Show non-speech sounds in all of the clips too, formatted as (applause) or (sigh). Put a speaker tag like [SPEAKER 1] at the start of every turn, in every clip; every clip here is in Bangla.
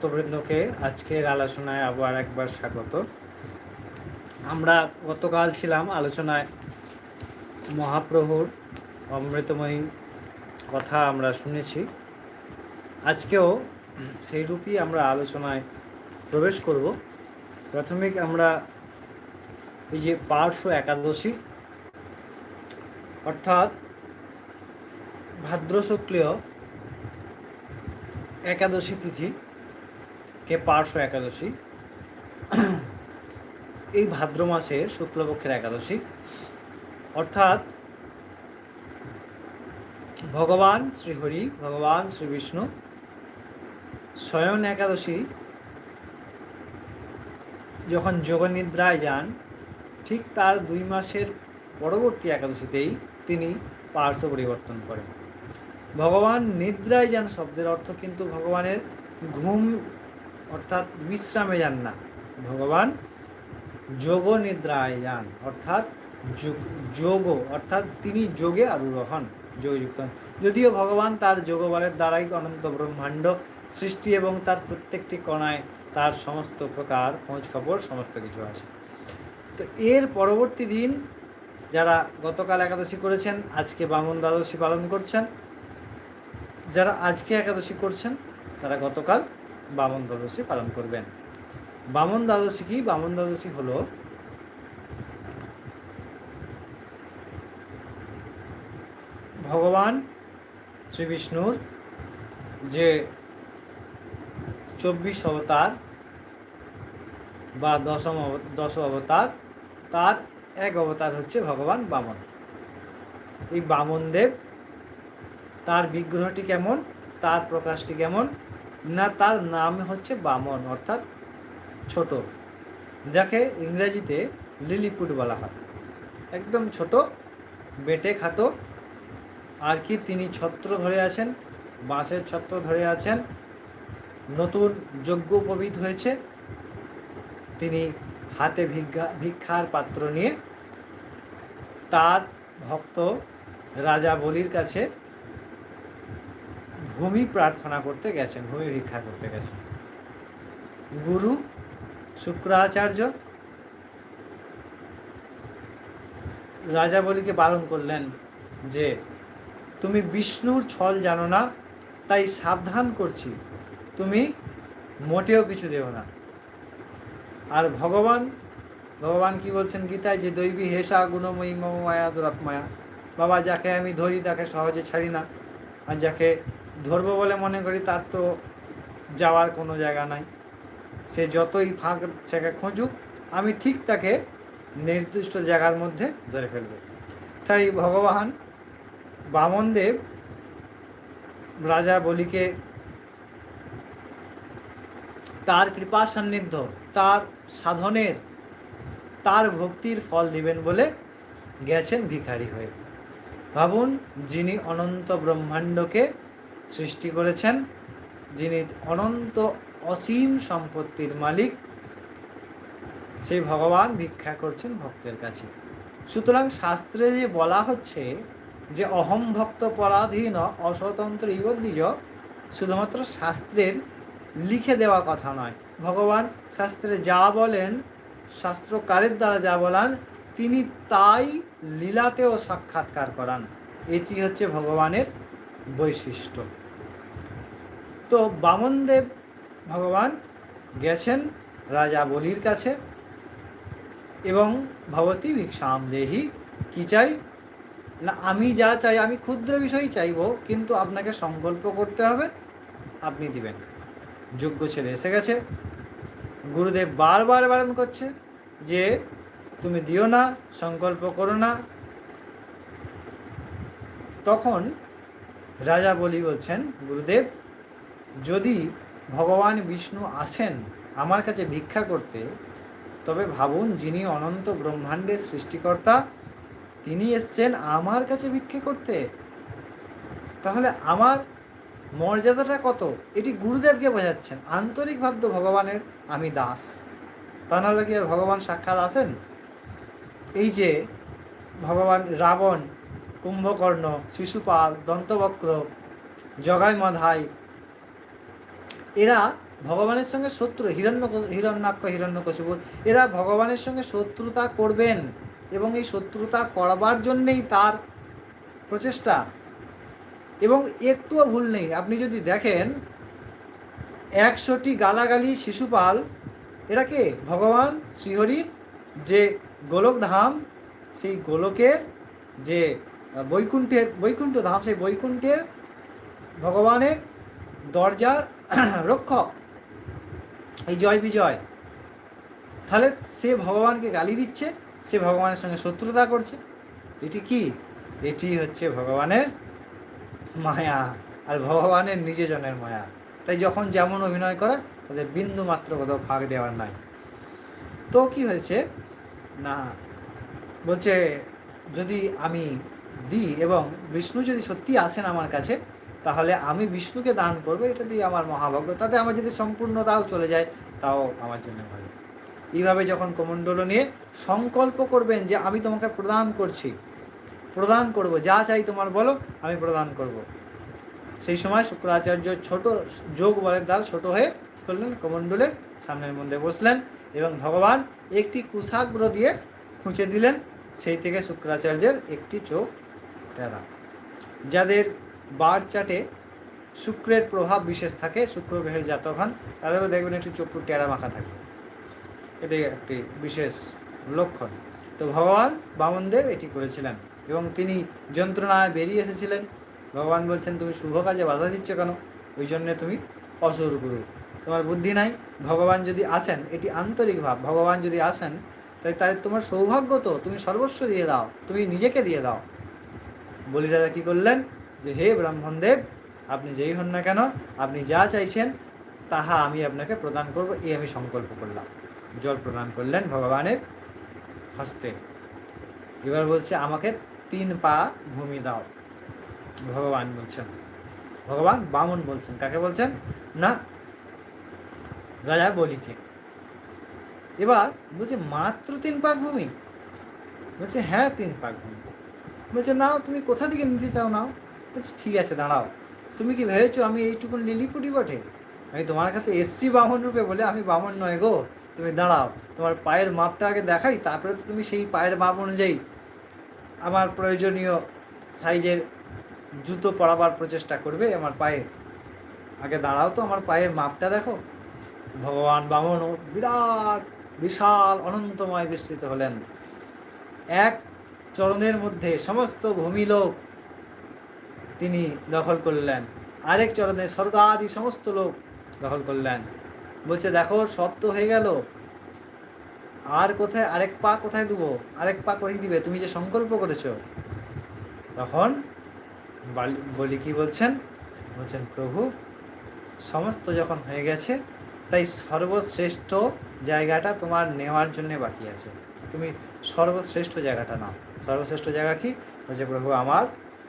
[SPEAKER 1] ভক্তবৃন্দকে আজকের আলোচনায় আবার একবার স্বাগত। আমরা গতকাল ছিলাম আলোচনায় মহাপ্রভুর অমৃতময়ী কথা আমরা শুনেছি। আজকেও সেই রূপই আমরা আলোচনায় প্রবেশ করব। প্রাথমিক আমরা এই যে পার্শ্ব একাদশী, অর্থাৎ ভাদ্র শুক্লীয় একাদশী তিথি কে পার্শ্ব একাদশী? এই ভাদ্র মাসের শুক্লপক্ষের একাদশী। অর্থাৎ ভগবান শ্রীহরি, ভগবান শ্রী বিষ্ণু স্বয়ং একাদশী যখন যোগনিদ্রায় যান, ঠিক তার দুই মাসের পরবর্তী একাদশীতেই তিনি পার্শ্ব পরিবর্তন করেন। ভগবান নিদ্রায় যান শব্দের অর্থ কিন্তু ভগবানের ঘুম অর্থাৎ বিশ্রামে যান না ভগবান যোগ নিদ্রায় যান অর্থাৎ যোগ অর্থাৎ তিনি যোগে আরোহণ যোগযুক্ত হন। যদিও ভগবান তার যোগবলের দ্বারাই অনন্ত ব্রহ্মাণ্ড সৃষ্টি এবং তার প্রত্যেকটি কণায় তার সমস্ত প্রকার খোঁজ খবর সমস্ত কিছু আছে তো এর পরবর্তী দিন যারা গতকাল একাদশী করেছেন, আজকে বামন দ্বাদশী পালন করছেন, যারা আজকে একাদশী করছেন, তারা গতকাল বামন দ্বাদশী পালন করবেন। বামন দ্বাদশী কি? বামন দ্বাদশী হলো ভগবান শ্রী বিষ্ণুর যে চব্বিশ অবতার বা দশম দশ অবতার, তার এক অবতার হচ্ছে ভগবান বামন। এই বামন দেব, তার বিগ্রহটি কেমন? তার প্রকাশটি কেমন? না, তার নাম হচ্ছে বামন, অর্থাৎ ছোট, যাকে ইংরেজিতে লিলিপুট বলা হয়। একদম ছোট, বেটে খাটো আর কি তিনি ছত্র ধরে আছেন, বাঁশের ছত্র ধরে আছেন, নতুন যজ্ঞোপবিত হয়েছে, তিনি হাতে ভিক্ষা, ভিক্ষার পাত্র নিয়ে তার ভক্ত রাজা বলির কাছে ভূমি প্রার্থনা করতে গেছেন, ভূমি ভিক্ষা করতে গেছেন। গুরু, শুক্রাচার্য, রাজা বলিকে বারণ করলেন যে, তুমি বিষ্ণুর ছল জানো না, তাই সাবধান করছি। তুমি মোটেও কিছু দেও না। আর ভগবান ভগবান কি বলছেন গীতায় যে, দৈবী হেসা গুণময়ী মম মায়া দুরাত্মায়া। বাবা, যাকে আমি ধরি, তাকে সহজে ছাড়ি না। আর যাকে ধরবো বলে মনে করি, তার তো যাওয়ার কোনো জায়গা নাই। সে যতই ফাঁক জায়গা খুঁজুক, আমি ঠিক তাকে নির্দিষ্ট জায়গার মধ্যে ধরে ফেলব। তাই ভগবান বামনদেব রাজা বলিকে তার কৃপা সান্নিধ্য, তার সাধনের, তার ভক্তির ফল দিবেন বলে গেছেন ভিখারি হয়ে। ভাবুন, যিনি অনন্ত ব্রহ্মাণ্ডকে সৃষ্টি করেছেন, যিনি অনন্ত অসীম সম্পত্তির মালিক সেই ভগবান ভিক্ষা করছেন ভক্তের কাছে। সুতরাং শাস্ত্রে যে বলা হচ্ছে যে অহম ভক্ত পরাধীন অস্বতন্ত্র ইবদ্দিজ শুধুমাত্র শাস্ত্রের লিখে দেওয়া কথা নয়। ভগবান শাস্ত্রে যা বলেন, শাস্ত্রকারের দ্বারা যা বলান, তিনি তাই লীলাতেও সাক্ষাৎকার করান। এটি হচ্ছে ভগবানের বৈশিষ্ট্য। তো বামনদেব ভগবান গেছেন রাজা বলির কাছে এবং ভবতী ভিক্ষাম দেহি, কি চাই? না, আমি যা চাই, আমি ক্ষুদ্র বিষয়ই চাইব, কিন্তু আপনাকে সংকল্প করতে হবে, আপনি দিবেন। যোগ্য ছেলে এসে গেছে। গুরুদেব বারবার বারণ করছে যে, তুমি দিও না, সংকল্প করো না। তখন রাজা বলি বলছেন, গুরুদেব, যদি ভগবান বিষ্ণু আসেন আমার কাছে ভিক্ষা করতে, তবে ভাবুন যিনি অনন্ত ব্রহ্মাণ্ডের সৃষ্টিকর্তা, তিনি এসছেন আমার কাছে ভিক্ষে করতে। তাহলে আমার মর্যাদাটা কত? এটি গুরুদেবকে বোঝাচ্ছেন। আন্তরিক ভাবতো ভগবানের, আমি দাস। তা নাহলে কি আর ভগবান সাক্ষাৎ আসেন? এই যে ভগবান রাবণ কুম্ভকর্ণ, শিশুপাল, দন্তবক্র, জগাই মাধাই। এরা ভগবানের সঙ্গে শত্রু, হিরণ্য, হিরণ্যাক্ষ হিরণ্যকশিপুর এরা ভগবানের সঙ্গে শত্রুতা করবেন এবং এই শত্রুতা করবার জন্যেই তার প্রচেষ্টা। এবং একটুও ভুল নেই, আপনি যদি দেখেন, একশোটি গালাগালি শিশুপাল, এরা কে? ভগবান শ্রীহরি, যে গোলকধাম, সেই গোলকের যে বৈকুণ্ঠের বৈকুণ্ঠ ধাম, সেই বৈকুণ্ঠের ভগবানের দরজার (clears throat) রক্ষক। এই জয় বিজয়। তাহলে সে ভগবানকে গালি দিচ্ছে, সে ভগবানের সঙ্গে শত্রুতা করছে। এটি কি? এটি হচ্ছে ভগবানের মায়া আর ভগবানের নিজেজনের মায়া। তাই যখন যেমন অভিনয় করে, তাদের বিন্দু মাত্র কোথাও ফাঁক দেওয়ার নাই। তো কি হয়েছে? না, বলছে, যদি আমি দিই এবং বিষ্ণু যদি সত্যি আসেন আমার কাছে, তাহলে আমি বিষ্ণুকে দান করব, এটা দিয়ে আমার মহাভাগ্য। তাতে আমার যদি সম্পূর্ণ তাও চলে যায়, তাও আমার জন্য ভালো। এইভাবে যখন কমণ্ডল নিয়ে সংকল্প করবেন যে আমি তোমাকে প্রদান করছি, প্রদান করব, যা চাই তোমার বলো, আমি প্রদান করব। সেই সময় শুক্রাচার্য ছোট যোগ বলের দ্বার ছোট হয়ে করলেন? কমণ্ডলের সামনের মধ্যে বসলেন এবং ভগবান একটি কুশাগ্র দিয়ে খুঁচে দিলেন। সেই থেকে শুক্রাচার্যের একটি চোখ টেরা যাদের বার চাটে শুক্রের প্রভাব বিশেষ থাকে, শুক্র গ্রহের জাতক হন তাদেরও দেখবেন একটি চোখ টেরা মাখা থাকে। এটি একটি বিশেষ লক্ষণ। তো ভগবান বামনদেব এটি করেছিলেন এবং তিনি যন্ত্রণায় বেরিয়ে এসেছিলেন। ভগবান বলছেন, তুমি শুভ কাজে বাধা দিচ্ছ কেন? ওই জন্যে তুমি অসুর গুরু। তোমার বুদ্ধি নাই। ভগবান যদি আসেন, এটি আন্তরিক ভাব। ভগবান যদি আসেন, তাই তাই তোমার সৌভাগ্য তো। তুমি সর্বস্ব দিয়ে দাও। তুমি নিজেকে দিয়ে দাও। বলি রাজা কী করলেন? যে, হে ব্রাহ্মণদেব, আপনি যেই হন না কেন, আপনি যা চাইছেন, তাহা আমি আপনাকে প্রদান করব। এই আমি সংকল্প করলাম। জল প্রদান করলেন ভগবানের হস্তে। এবার বলছে, আমাকে তিন পা ভূমি দাও। ভগবান বলছেন, ভগবান, বামন বলছেন। কাকে বলছেন? না, রাজা বলিকে। এবার বলছে, মাত্র তিন পাক ভূমি? বলছে হ্যাঁ তিন পাক ভূমি। বলছে, নাও, তুমি কোথা থেকে নিতে চাও নাও? বলছে, ঠিক আছে, দাঁড়াও। তুমি কি ভেবেছো আমি এইটুকুন লিলিপুটি বটে? আমি তোমার কাছে এসছি বামন রূপে বলে, আমি বামন নয় গো, তুমি দাঁড়াও, তোমার পায়ের মাপটা আগে দেখাই, তারপরে তো তুমি সেই পায়ের মাপ অনুযায়ী আমার প্রয়োজনীয় সাইজের জুতো পরাবার প্রচেষ্টা করবে আমার পায়ে আগে দাঁড়াও তো, আমার পায়ের মাপটা দেখো। ভগবান বামন বিরাট, বিশাল, অনন্তময় বিস্তৃত হলেন। এক চরণের মধ্যে সমস্ত ভূমিলোক তিনি দখল করলেন। আরেক চরণে স্বর্গ আদি সমস্ত লোক দখল করলেন। বলছে, দেখো, সব তো হয়ে গেল। আর কোথায়, আরেক পা কোথায় দেবো? আরেক পা কোথায় দিবে? তুমি যে সংকল্প করেছ। তখন বলি কি বলছেন? বলছেন, প্রভু, সমস্ত যখন হয়ে গেছে, তাই সর্বশ্রেষ্ঠ জায়গাটা তোমার নেওয়ার জন্য বাকি আছে। তুমি সর্বশ্রেষ্ঠ জায়গাটা নাও। সর্বশ্রেষ্ঠ জায়গা কি? বলছে, প্রভু, আমার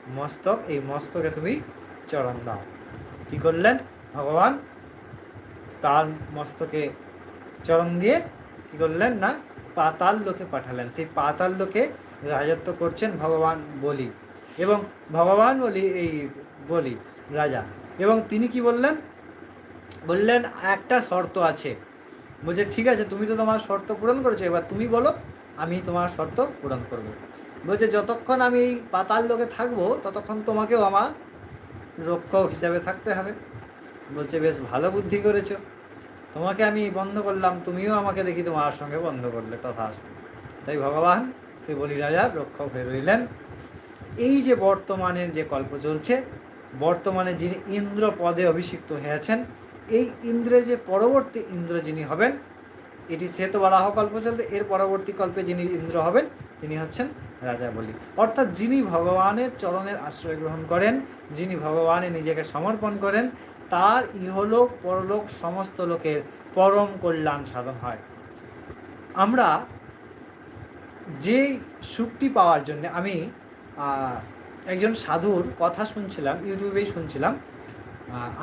[SPEAKER 1] মস্তক, এই মস্তকে তুমি চরণ দাও। কি করলেন? ভগবান তার মস্তকে চরণ দিয়ে কি করলেন না? পাতাল লোকে পাঠালেন। সেই পাতাল লোকে রাজত্ব করছেন ভগবান বলি এবং ভগবান বলি, এই বলি রাজা। এবং তিনি কি বললেন? বললেন, একটা শর্ত আছে। বলছে, ঠিক আছে, তুমি তো তোমার শর্ত পূরণ করেছ, এবার তুমি বলো আমি তোমার শর্ত পূরণ করব। বলছে, যতক্ষণ আমি পাতাল লোকে থাকব, ততক্ষণ তোমাকেও আমার রক্ষক হিসাবে থাকতে হবে। বলছে, বেশ ভালো বুদ্ধি করেছ। তোমাকে আমি বন্ধ করলাম, তুমিও আমাকে দেখি তোমার সঙ্গে বন্ধ করলে তথা আসবে তাই ভগবান সে বলি রাজার রক্ষক হয়ে রইলেন। এই যে বর্তমানের যে কল্প চলছে, বর্তমানে যিনি ইন্দ্র পদে অভিষিক্ত হয়েছেন এই ইন্দ্রে যে পরবর্তী ইন্দ্র যিনি হবেন এটি শ্বেত বরাহ কল্প চলছে এর পরবর্তী কল্পে যিনি ইন্দ্র হবেন, তিনি হচ্ছেন রাজা বলি। অর্থাৎ যিনি ভগবানের চরণের আশ্রয় গ্রহণ করেন, যিনি ভগবানে নিজেকে সমর্পণ করেন, তার ইহলোক, পরলোক সমস্ত লোকের পরম কল্যাণ সাধন হয়। আমরা যেই সুখটি পাওয়ার জন্য আমি একজন সাধুর কথা শুনছিলাম, ইউটিউবেই শুনছিলাম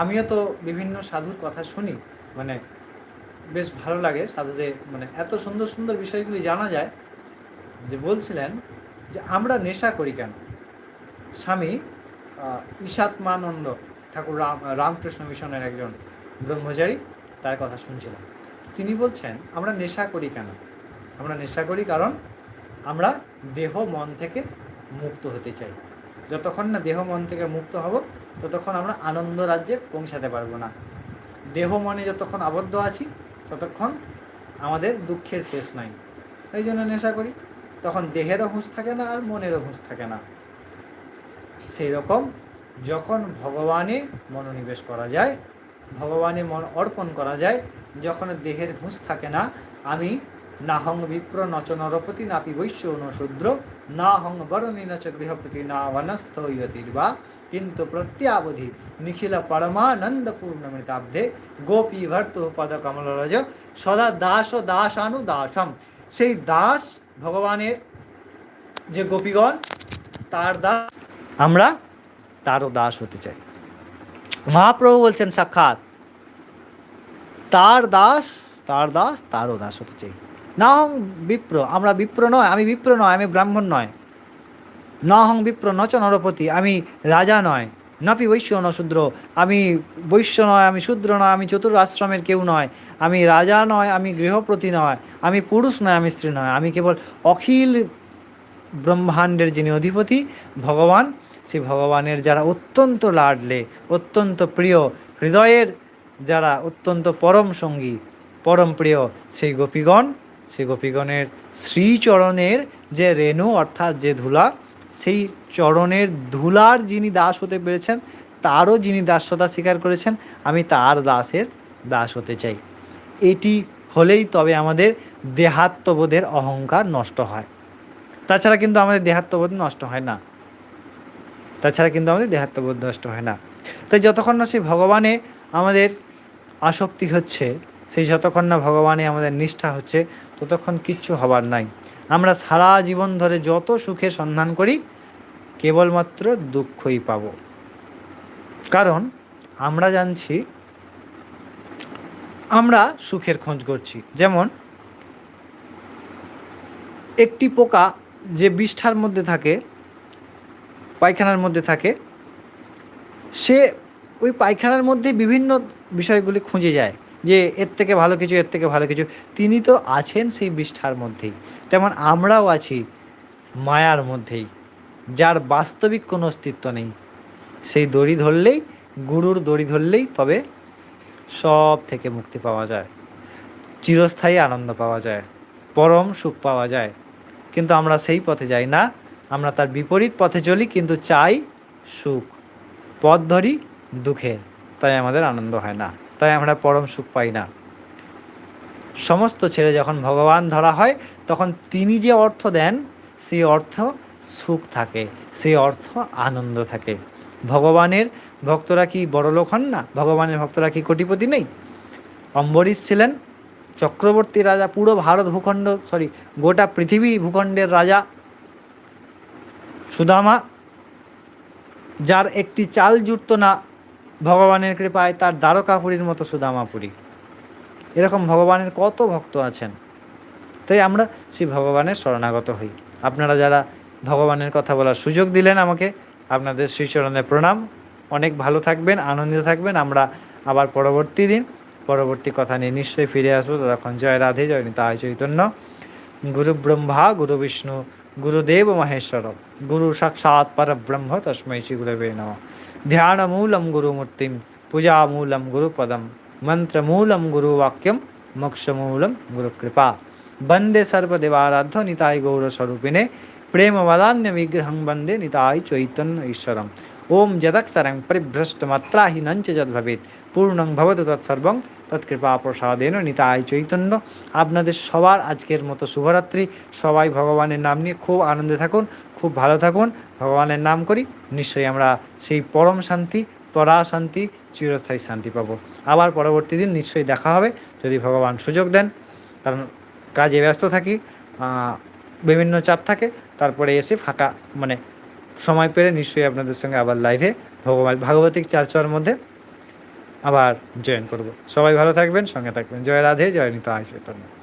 [SPEAKER 1] আমিও তো বিভিন্ন সাধুর কথা শুনি মানে বেশ ভালো লাগে সাধুদের মানে এত সুন্দর সুন্দর বিষয়গুলি জানা যায় যে বলছিলেন যে আমরা নেশা করি কেন? স্বামী ঈশাত্মানন্দ ঠাকুর রাম, রামকৃষ্ণ মিশনের একজন ব্রহ্মচারী, তার কথা শুনছিলাম। তিনি বলছেন, আমরা নেশা করি কেন? আমরা নেশা করি কারণ আমরা দেহ, মন থেকে মুক্ত হতে চাই। যতক্ষণ না দেহ, মন থেকে মুক্ত হব, ততক্ষণ আমরা আনন্দ রাজ্যে পৌঁছাতে পারব না। দেহ, মনে যতক্ষণ আবদ্ধ আছি ততক্ষণ আমাদের দুঃখের শেষ নাই। এই জন্য নেশা করি। তখন দেহেরও হুঁশ থাকে না আর মনেরও হুঁশ থাকে না। সেই রকম যখন ভগবানে মনোনিবেশ করা যায়, ভগবানে মন অর্পণ করা যায়, যখন দেহের হুঁশ থাকে না, আমি না হং বিপ্র নচ নরপতি নাপি বৈশ্য ন না হং বরণী নচ গৃহপতি না বনস্থ ইয়তির্বা। কিন্তু প্রত্যাবধি নিখিল পরমানন্দ পূর্ণমৃতাব্ধে গোপী ভর্ত পদ কমলরজ সদা দাস দাসানু দাসম সেই দাস ভগবানের যে গোপীগণ, তার দাস আমরা তারও দাস হতে চাই। মহাপ্রভু বলছেন, সাক্ষাৎ। তার দাস তার দাস, তারও দাস হতে চাই। না বিপ্র, আমরা বিপ্র নয়, আমি বিপ্র নয়, আমি ব্রাহ্মণ নয়। ন হং বিপ্র নচ নরপতি, আমি রাজা নয়, নপি বৈশ্য ন শূদ্র, আমি বৈশ্য নয়, আমি শূদ্র নয়, আমি চতুর আশ্রমের কেউ নয়, আমি রাজা নয়, আমি গৃহপতি নয়, আমি পুরুষ নয়, আমি স্ত্রী নয়, আমি কেবল অখিল ব্রহ্মাণ্ডের যিনি অধিপতি, ভগবান সে ভগবানের যারা অত্যন্ত লাডলে, অত্যন্ত প্রিয়, হৃদয়ের যারা অত্যন্ত পরম সঙ্গী, পরম প্রিয়, সেই গোপীগণ, সেই গোপীগণের শ্রীচরণের যে রেণু, অর্থাৎ যে ধুলা সেই চরণের ধুলার যিনি দাস হতে পেরেছেন, তারও যিনি দাসতা স্বীকার করেছেন, আমি তার দাসের দাস হতে চাই। এটি হলেই তবে আমাদের দেহাত্মবোধের অহংকার নষ্ট হয়। তাছাড়া কিন্তু আমাদের দেহাত্মবোধ নষ্ট হয় না। তাছাড়া কিন্তু আমাদের দেহাত্মবোধ নষ্ট হয় না। তাই যতক্ষণ না সেই ভগবানে আমাদের আসক্তি হচ্ছে, সেই যতক্ষণ না ভগবানে আমাদের নিষ্ঠা হচ্ছে, ততক্ষণ কিচ্ছু হবার নাই। আমরা সারা জীবন ধরে যত সুখের সন্ধান করি, কেবলমাত্র দুঃখই পাব। কারণ আমরা জানছি, আমরা সুখের খোঁজ করছি। যেমন, একটি পোকা যে বিষ্ঠার মধ্যে থাকে, পায়খানার মধ্যে থাকে, সে ওই পায়খানার মধ্যে বিভিন্ন বিষয়গুলি খুঁজে যায়। যে এর থেকে ভালো কিছু, এর থেকে ভালো কিছু। তিনি তো আছেন সেই বিষ্ঠার মধ্যেই। তেমন আমরাও আছি মায়ার মধ্যেই, যার বাস্তবিক কোনো অস্তিত্ব নেই। সেই দড়ি ধরলেই, গুরুর দড়ি ধরলেই তবে সব থেকে মুক্তি পাওয়া যায়। চিরস্থায়ী আনন্দ পাওয়া যায়, পরম সুখ পাওয়া যায়। কিন্তু আমরা সেই পথে যাই না, আমরা তার বিপরীত পথে চলি, কিন্তু চাই সুখ। পথ ধরি দুঃখের, তাই আমাদের আনন্দ হয় না। তাই আমরা পরম সুখ পাই না। সমস্ত ছেড়ে যখন ভগবান ধরা হয়, তখন তিনি যে অর্থ দেন, সেই অর্থ সুখ থাকে, সেই অর্থ আনন্দ থাকে। ভগবানের ভক্তরা কি বড়লোক হন না? ভগবানের ভক্তরা কি কোটিপতি নেই? অম্বরীশ ছিলেন, চক্রবর্তী রাজা, পুরো ভারত ভূখণ্ড সরি গোটা পৃথিবী ভূখণ্ডের রাজা, সুদামা, যার একটি চাল জুটতো না ভগবানের কৃপায় তার দ্বারকাপুরীর মতো সুদামাপুরী। এরকম ভগবানের কত ভক্ত আছেন। তাই আমরা সেই ভগবানের শরণাগত হই। আপনারা যারা ভগবানের কথা বলার সুযোগ দিলেন আমাকে, আপনাদের শ্রীচরণে প্রণাম। অনেক ভালো থাকবেন, আনন্দিত থাকবেন। আমরা আবার পরবর্তী দিন, পরবর্তী কথা নিয়ে নিশ্চয়ই ফিরে আসব। তখন জয় রাধে, জয় নিতায় চৈতন্য। গুরু ব্রহ্মা, গুরু বিষ্ণু, গুরুদেব মহেশ্বর। গুরু সাক্ষাৎ পরব্রহ্ম। তস্मै শ্রী গুরবে নমঃ। ధ్యానమూలం గురుమూర్తిం పూజామూలం గురుపదం మంత్రమూలం గురువాక్యం మోక్షమూలం గురుకృపా వందే సర్వదేవారాధ నితాయి గౌరస్వరూపిణే ప్రేమవదాన్య విగ్రహం వందే నితాయి చైతన్య ఈశ్వరం ఓం జదక్షరం పరిభ్రష్టమత్రాహీనం చ భవేత్ పూర్ణం భవతు తత్సర్వం তৎকৃপা প্রসাদেন নিতাই চৈতন্য। আপনাদের সবার আজকের মতো শুভরাত্রি। সবাই ভগবানের নাম নিয়ে খুব আনন্দে থাকুন, খুব ভালো থাকুন। ভগবানের নাম করি, নিশ্চয়ই আমরা সেই পরম শান্তি, পরা শান্তি, চিরস্থায়ী শান্তি পাবো। আবার পরবর্তী দিন নিশ্চয়ই দেখা হবে, যদি ভগবান সুযোগ দেন। কারণ কাজে ব্যস্ত থাকি বিভিন্ন চাপ থাকে, তারপরে এসে ফাঁকা মানে সময় পেলে নিশ্চয়ই আপনাদের সঙ্গে আবার লাইভে ভগবান, ভাগবতিক চার্চার মধ্যে আবার জয়েন করব। সবাই ভালো থাকবেন সঙ্গে থাকবেন। জয় রাধে জয় নিতে নিতা চৈতন্য।